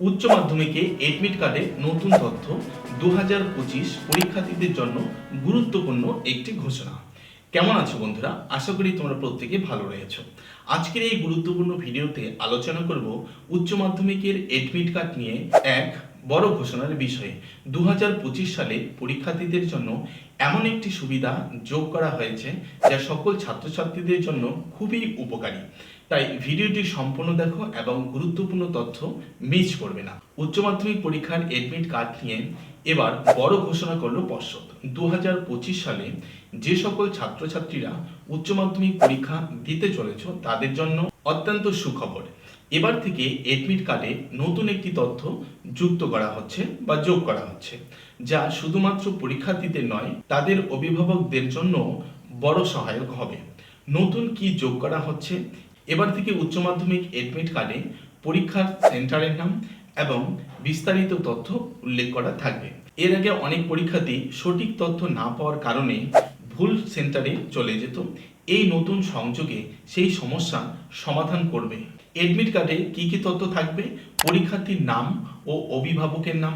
উচ্চ মাধ্যমিকে এডমিট কার্ডে নতুন তথ্য দু হাজার পঁচিশ পরীক্ষার্থীদের জন্য গুরুত্বপূর্ণ একটি ঘোষণা। কেমন আছো বন্ধুরা? আশা করি তোমরা প্রত্যেকে ভালো রয়েছ। আজকের এই গুরুত্বপূর্ণ ভিডিওতে আলোচনা করব উচ্চ মাধ্যমিকের এডমিট কার্ড নিয়ে এক বড় ঘোষণার বিষয়ে। দু সালে পরীক্ষার্থীদের জন্য এমন একটি সুবিধা যোগ করা হয়েছে যা সকল ছাত্রছাত্রীদের জন্য খুবই উপকারী। তাই ভিডিওটি সম্পূর্ণ দেখো এবং গুরুত্বপূর্ণ তথ্য মিস করবে না। উচ্চ মাধ্যমিক পরীক্ষার এডমিট কার্ড নিয়ে এবার বড় ঘোষণা করল পর্ষদ। দু হাজার পঁচিশ সালে যে সকল ছাত্রছাত্রীরা উচ্চ মাধ্যমিক পরীক্ষা দিতে চলেছ, তাদের জন্য অত্যন্ত সুখবর। এবার থেকে এডমিট কার্ডে নতুন একটি তথ্য যুক্ত করা হচ্ছে বা যোগ করা হচ্ছে, যা শুধুমাত্র পরীক্ষার্থীদের নয়, তাদের অভিভাবকদের জন্য বড় সহায়ক হবে। নতুন কি যোগ করা হচ্ছে? এবার থেকে উচ্চ মাধ্যমিক এডমিট কার্ডে পরীক্ষার সেন্টারের নাম এবং বিস্তারিত তথ্য উল্লেখ করা থাকবে। এর আগে অনেক পরীক্ষার্থী সঠিক তথ্য না পাওয়ার কারণে ভুল সেন্টারে চলে যেত। এই নতুন সংযোগে সেই সমস্যা সমাধান করবে। এডমিট কার্ডে কি কি তথ্য থাকবে? পরীক্ষার্থীর নাম ও অভিভাবকের নাম,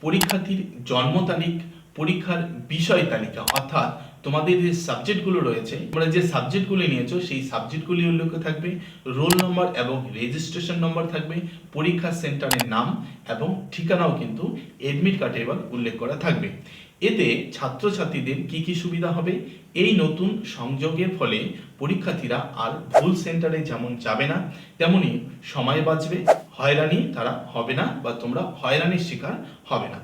পরীক্ষার্থীর জন্ম তারিখ, পরীক্ষার বিষয় তালিকা, অর্থাৎ তোমাদের যে সাবজেক্টগুলো রয়েছে, তোমরা যে সাবজেক্টগুলি নিয়েছো, সেই সাবজেক্টগুলি উল্লেখ থাকবে রোল নম্বর এবং রেজিস্ট্রেশন নম্বর থাকবে, পরীক্ষা সেন্টারের নাম এবং ঠিকানাও কিন্তু এডমিট কার্ডে এবার উল্লেখ করা থাকবে। এতে ছাত্রছাত্রীদের কি কি সুবিধা হবে? এই নতুন সংযোগের ফলে পরীক্ষার্থীরা আর ভুল সেন্টারে যেমন যাবে না, তেমনি সময় বাঁচবে, হয়রানি তারা হবে না বা তোমরা হয়রানির শিকার হবে না।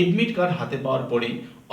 এডমিট কার্ড হাতে পাওয়ার পরে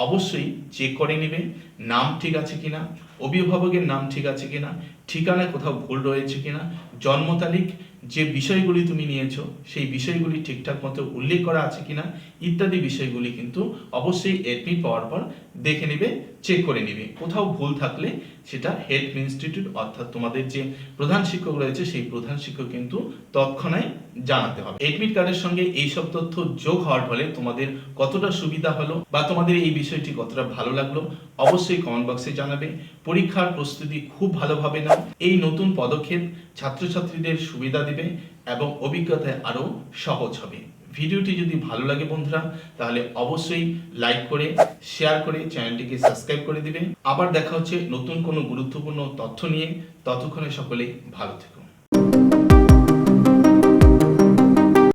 অবশ্যই চেক করে নেবে, নাম ঠিক আছে কিনা, অভিভাবকের নাম ঠিক আছে কিনা, ঠিকানায় কোথাও ভুল রয়েছে কিনা, জন্ম তারিখ, যে বিষয়গুলি তুমি নিয়েছো, সেই বিষয়গুলি ঠিকঠাক মতো উল্লেখ করা আছে কিনা, ইত্যাদি বিষয়গুলি কিন্তু অবশ্যই এডমিট পাওয়ার পর দেখে নেবে চেক করে নেবে। কোথাও ভুল থাকলে সেটা হেড ইনস্টিটিউট অর্থাৎ তোমাদের যে প্রধান শিক্ষক রয়েছে, সেই প্রধান শিক্ষক কিন্তু তৎক্ষণাৎ জানাতে হবে। এডমিট কার্ডের সঙ্গে এই সব তথ্য যোগ হওয়ার ফলে তোমাদের কতটা সুবিধা হলো বা তোমাদের এই বিষয়টি কতটা ভালো লাগল, অবশ্যই কমেন্ট বক্সে জানাবে। পরীক্ষার প্রস্তুতি খুব ভালোভাবে নাও। এই নতুন পদক্ষেপ ছাত্রছাত্রীদের সুবিধা দিবে এবং অভিজ্ঞতায় আরও সহজ হবে। ভিডিওটি যদি ভালো লাগে বন্ধুরা, তাহলে অবশ্যই লাইক করে শেয়ার করে চ্যানেলটিকে সাবস্ক্রাইব করে দিবে। আবার দেখা হচ্ছে নতুন কোনো গুরুত্বপূর্ণ তথ্য নিয়ে। ততক্ষণে সকলে ভালো থেকো।